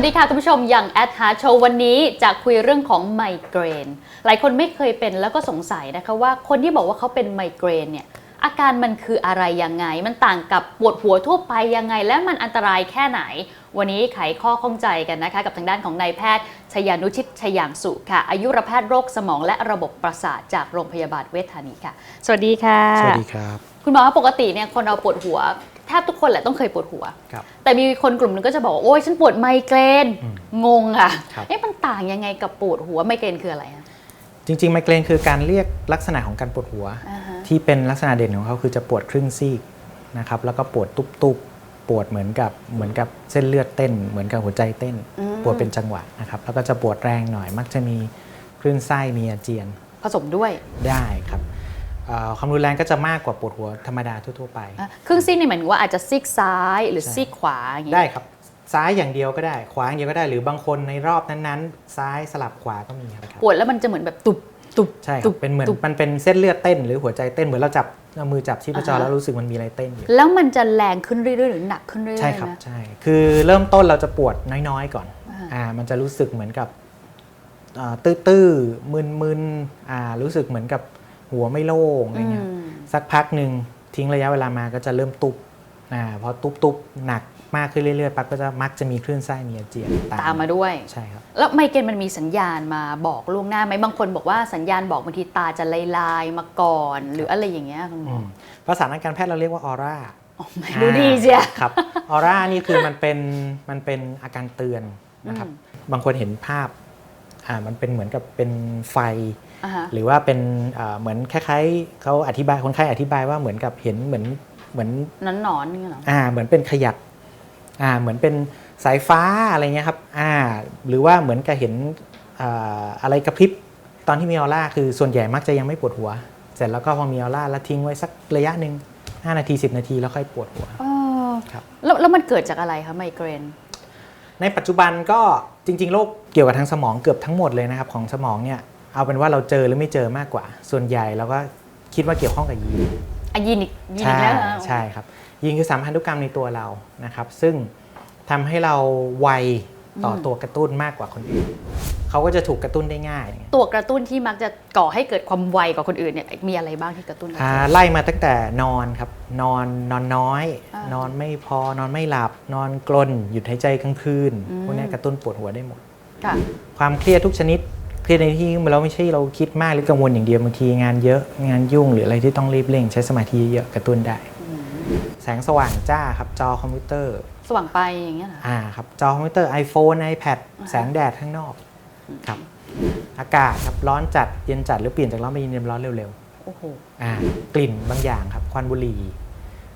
วัสดีค่ะคุณผู้ชมอย่างแอดฮาร์โชว์วันนี้จะคุยเรื่องของไมเกรน หลายคนไม่เคยเป็นแล้วก็สงสัยนะคะว่าคนที่บอกว่าเขาเป็นไมเกรนเนี่ยอาการมันคืออะไรยังไง มันต่างกับปวดหัวทั่วไปยังไง และมันอันตรายแค่ไหน วันนี้ไขข้อข้องใจกันนะคะ กับทางด้านของนายแพทย์ ชยานุชิตชยางสุค่ะ อายุรแพทย์โรคสมองและระบบประสาทจากโรงพยาบาลเวชธานีค่ะ สวัสดีค่ะ สวัสดีครับ คุณหมอว่าปกติเนี่ยคนเราปวดหัว แทบทุกคนแหละต้องเคยปวดหัว ครับ แต่มีคนกลุ่มหนึงก็จะบอกว่าโอ๊ยฉันปวดไมเกรนอืมงงอะครับ เอ๊ะมันต่างยังไงกับปวดหัวไมเกรนคืออะไรอะจริงๆ ไมเกรนคือการเรียกลักษณะของการปวดหัว อ่าฮะที่เป็นลักษณะเด่นของเขาคือจะปวดครึ่งซีกนะครับแล้วก็ปวดตุบๆ ปวดเหมือนกับเหมือนกับเส้นเลือดเต้น เหมือนกับหัวใจเต้น อืมปวดเป็นจังหวะนะครับแล้วก็จะปวดแรงหน่อยมักจะมีคลื่นไส้มีอาเจียนผสมด้วยได้ครับเอ่อ ความรุนแรงก็จะมากกว่าปวดหัวธรรมดาทั่วๆไปอะครึ่งซีกนี่หมายถึงว่าอาจจะซีกซ้ายหรือใช่ซีกขวาอย่างงี้ได้ครับซ้ายอย่างเดียวก็ได้ ขวาอย่างเดียวก็ได้ หรือบางคนในรอบนั้นๆ ซ้ายสลับขวาก็มีครับปวดแล้วมันจะเหมือนแบบตุบตุบใช่คตุรับบเป็นเหมือนตุบมันเป็นเส้นเลือดเต้น หรือหัวใจเต้นเหมือนเราจับเอามือจับชีพจรอ่าฮะแล้วรู้สึกมันมีอะไรเต้นอยู่แล้วมันจะแรงขึ้นเรื่อยๆหรือหนักขึ้นเรื่อยๆใช่ครับนะใช่คือเริ่มต้นเราจะปวดน้อยๆก่อนอ่าอ่ามันจะรู้สึกเหมือนกับอ่าตื้อๆมึนๆอ่ารู้สึกเหมือนกับ หัวไม่โล่งอะไรเงี้ยอืมสักพักหนึ่งทิ้งระยะเวลามาก็จะเริ่มตุบอ่าพอตุบๆหนักมากขึ้นเรื่อยๆปั๊บก็จะมักจะมีคลื่นไส้มีอาเจียนตามมาด้วยใช่ครับแล้วไมเกรนมันมีสัญญาณมาบอกล่วงหน้าไหมบางคนบอกว่าสัญญาณบอกบางทีตาจะลายๆมาก่อน หรืออะไรอย่างเงี้ยคุณหมอือมภาษาทางการแพทย์เราเรียกว่าออร่าอ๋อดูดีเชียครับออร่านี่คือมันเป็นมันเป็นอาการเตือนนะครับอืมบางคนเห็นภาพ อ่ามันเป็นเหมือนกับเป็นไฟ อ่าฮะ หรือว่าเป็นอ่าเหมือนคล้ายๆเขาอธิบายคนไข้อธิบายว่าเหมือนกับเห็นเหมือนเหมือน นอนนอนๆนี่เหรอ อ่าเหมือนเป็นขยักอ่าเหมือนเป็นสายฟ้าอะไรเงี้ยครับอ่าหรือว่าเหมือนกับเห็นอ่าอะไรกระพริบตอนที่มีออร่าคือส่วนใหญ่มักจะยังไม่ปวดหัว เสร็จแล้วก็พอมีออร่าแล้วทิ้งไว้สักระยะหนึ่ง5นาที 10 นาทีแล้วค่อยปวดหัว เออครับ แล้วแล้วมันเกิดจากอะไรคะไมเกรน ในปัจจุบันก็ จริงๆโรคเกี่ยวกับทางสมองเกือบทั้งหมดเลยนะครับของสมองเนี่ยเอาเป็นว่าเราเจอหรือไม่เจอมากกว่า ส่วนใหญ่เราก็คิดว่าเกี่ยวข้องกับยีนอะยีนอีกยีนใช่อีกแล้วนะใช่ครับยีนคือสามพันธุกรรมในตัวเรานะครับ ซึ่งทำให้เราไวต่อตัวกระตุ้นมากกว่าคนอื่น เขาก็จะถูกกระตุ้นได้ง่าย ตัวกระตุ้นที่มักจะก่อให้เกิดความไวกว่าคนอื่นเนี่ยมีอะไรบ้างที่กระตุ้นเราอ่าไล่มาตั้งแต่นอนครับนอนนอนน้อยอ่านนอนไม่พอนอนไม่หลับ นอนกลนหยุดหายใจกลางคืนอืมพวกเนี้ยกระตุ้นปวดหัวได้หมดค่ะความเครียดทุกชนิดเครียดในที่เราไม่ใช่เราคิดมากหรือกังวลอย่างเดียวบางทีงานเยอะงานยุ่งหรืออะไรที่ต้องรีบเร่ง ใช้สมาธิเยอะกระตุ้นได้ แสงสว่างจ้าครับจอคอมพิวเตอร์ สว่างไปอย่างเงี้ยเหรออ่าครับจอคอมพิวเตอร์ iPhone iPad อ่าฮะแสงแดดข้างนอก ครับอากาศครับร้อนจัดเย็นจัดหรือเปลี่ยนจากร้อนไปเย็นเป็นร้อนเร็วโอ้โหๆอ่ากลิ่นบางอย่างครับควันบุหรี่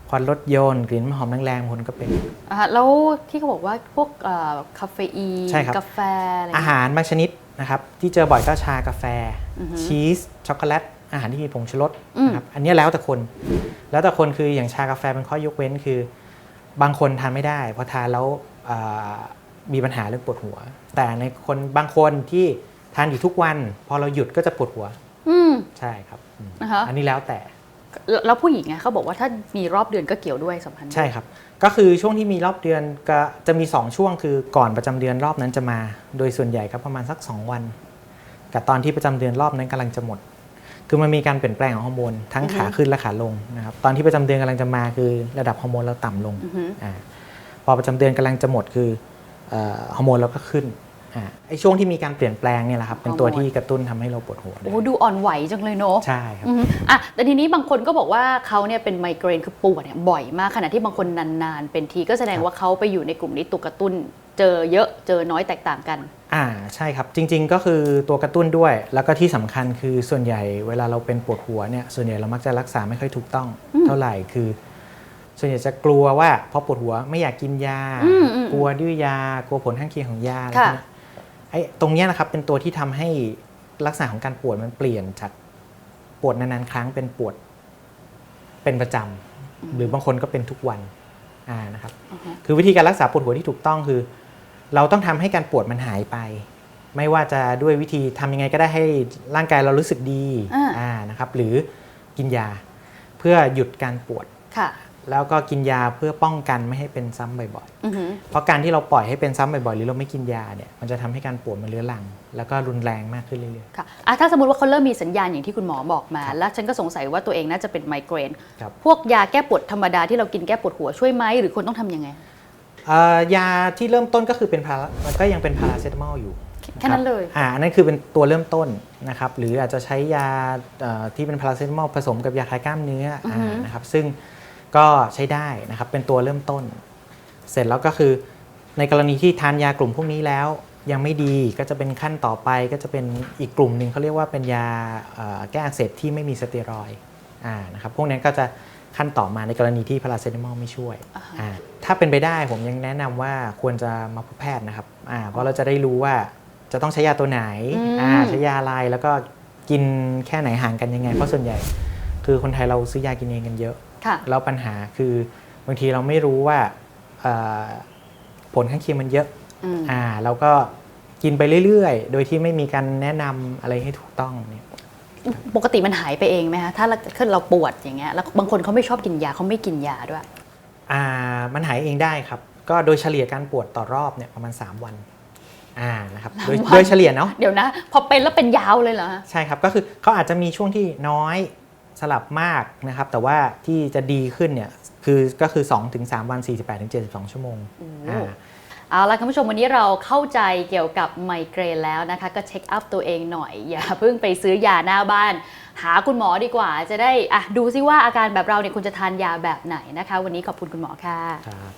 ควันรถยนต์กลิ่นน้ำหอมแรงๆบางคนก็เป็น อ่าแล้วที่เขาบอกว่าพวกเอ่อคาเฟอีนใช่ครับ กาแฟอะไรอาหารบางชนิดนะครับที่เจอบ่อยก็ชากาแฟ อือฮึชีสช็อกโกแลตอาหารที่มีผงชูรสอืม นะครับอันเนี้ยแล้วแต่คน แล้วแต่คนคืออย่างชากาแฟเป็นข้อยกเว้นคือ บางคนทานไม่ได้เพราะทานแล้วอ่า มีปัญหาเรื่องปวดหัว แต่ในคนบางคนที่ทานอยู่ทุกวัน พอเราหยุดก็จะปวดหัว อืม ใช่ครับอืมนะคะ อันนี้แล้วแต่ แล้วแล้วผู้หญิงไงเขาบอกว่าถ้ามีรอบเดือนก็เกี่ยวด้วยสัมพันธ์ ใช่ครับ ก็คือช่วงที่มีรอบเดือนก็จะมี 2 ช่วงคือก่อนประจำเดือนรอบนั้นจะมา โดยส่วนใหญ่ก็ประมาณสัก 2 วัน กับตอนที่ประจำเดือนรอบนั้นกำลังจะหมด คือมันมีการเปลี่ยนแปลงของฮอร์โมนทั้งขาขึ้นและขาลงนะครับตอนที่ประจำเดือนกำลังจะมาคือระดับฮอร์โมนเราต่ำลงอือฮึอ่าพอประจำเดือนกำลังจะหมดคือเอ่อ ฮอร์โมนเราก็ขึ้นอ่าไอ้ช่วงที่มีการเปลี่ยนแปลงเนี่ยแหละครับ เป็นตัวที่กระตุ้นทำให้เราปวดหัวได้โอ้ดูอ่อนไหวจังเลยเนอะใช่ครับอือฮึอะแต่ทีนี้บางคนก็บอกว่าเขาเนี่ยเป็นไมเกรนคือปวดเนี่ยบ่อยมากขณะที่บางคนนานๆ เป็นทีก็แสดงครับว่าเขาไปอยู่ในกลุ่มนี้ตัวกระตุ้น เจอเยอะเจอน้อยแตกต่างกัน อ่าใช่ครับ จริง ๆ ก็คือตัวกระตุ้นด้วย แล้วก็ที่สำคัญคือส่วนใหญ่เวลาเราเป็นปวดหัวเนี่ยส่วนใหญ่เรามักจะรักษาไม่ค่อยถูกต้องอืมเท่าไหร่คือ ส่วนใหญ่จะกลัวว่าพอปวดหัวไม่อยากกินยา อืมอืม กลัวดื้อยากลัวผลข้างเคียงของยาอะไรพค่ะวกเนี้ยไอ้ตรงเนี้ยนะครับเป็นตัวที่ทำให้ลักษณะของการปวดมันเปลี่ยนจากปวดนานๆครั้งเป็นปวดเป็นประจำหรือบางคนก็เป็นทุกวันอ่านะครับ อือฮึ คือวิธีการรักษาปวดหัวที่ถูกต้องคือ เราต้องทำให้การปวดมันหายไป ไม่ว่าจะด้วยวิธีทำยังไงก็ได้ให้ร่างกายเรารู้สึกดีอ่า อ่านะครับ หรือกินยาเพื่อหยุดการปวด ค่ะ แล้วก็กินยาเพื่อป้องกันไม่ให้เป็นซ้ำบ่อยอือหือๆเพราะการที่เราปล่อยให้เป็นซ้ำบ่อยๆ หรือเราไม่กินยาเนี่ยมันจะทำให้การปวดมันเรื้อรัง แล้วก็รุนแรงมากขึ้นเรื่อยค่ะอะถ้าสมมติว่าเขาเริ่มมีสัญญาณอย่างที่คุณหมอบอกมา แล้วฉันก็สงสัยว่าตัวเองน่าจะเป็นไมเกรนครับพวกยาแก้ปวดธรรมดาที่เรากินแก้ปวดหัวช่วยไหมหรือคนต้องทำยังไงๆเอ่อยาที่เริ่มต้นก็คือเป็นพารามันก็ยังเป็นพาราเซตามอลอยู่แค่นั้นเลยอ่าอันนั้นคือเป็นตัวเริ่มต้นนะครับ หรืออาจจะใช้ยาเอ่อที่เป็นพาราเซตามอลผสมกับยาคลายกล้ามเนื้อออฮึอ่านะครับ ซึ่ง ก็ใช้ได้นะครับเป็นตัวเริ่มต้น เสร็จแล้วก็คือในกรณีที่ทานยากลุ่มพวกนี้แล้วยังไม่ดีก็จะเป็นขั้นต่อไปก็จะเป็นอีกกลุ่มหนึ่งเขาเรียกว่าเป็นยาเอ่อแก้อักเสบที่ไม่มีสเตียรอยด์อ่านะครับพวกนั้นก็จะขั้นต่อมาในกรณีที่พาราเซตามอลไม่ช่วยอ่าถ้าเป็นไปได้ผมยังแนะนำว่าควรจะมาพบแพทย์นะครับอ่าเพราะเราจะได้รู้ว่าจะต้องใช้ยาตัวไหนอืมอ่าใช้ยาอะไรแล้วก็กินแค่ไหนห่างกันยังไง เพราะส่วนใหญ่ คือคนไทยเราซื้อยากินเองกันเยอะค่ะ แล้วปัญหาคือบางทีเราไม่รู้ว่าเอ่อผลข้างเคียงมันเยอะอืมอ่าเราก็กินไปเรื่อยๆ โดยที่ไม่มีการแนะนำอะไรให้ถูกต้องเนี่ยปกติมันหายไปเองไหมคะถ้าเราถ้าเราปวดอย่างเงี้ยแล้วบางคนเขาไม่ชอบกินยาเขาไม่กินยาด้วยอ่ามันหายเองได้ครับ ก็โดยเฉลี่ยการปวดต่อรอบเนี่ยประมาณ 3 วันอ่านะครับโดยสามวันโดยเฉลี่ยเนาะเดี๋ยวนะ พอเป็นแล้วเป็นยาวเลยเหรอฮะใช่ครับก็คือเขาอาจจะมีช่วงที่น้อย สลับมากนะครับ แต่ว่าที่จะดีขึ้นเนี่ยคือก็คือ 2-3 วัน 48-72 ชั่วโมงอ่าเอาละคุณผู้ชมวันนี้เราเข้าใจเกี่ยวกับไมเกรนแล้วนะคะ ก็เช็คอัพตัวเองหน่อย อย่าเพิ่งไปซื้อยาหน้าบ้าน หาคุณหมอดีกว่า จะได้อะดูซิว่าอาการแบบเราเนี่ยคุณจะทานยาแบบไหนนะคะ วันนี้ขอบคุณคุณหมอค่ะครับ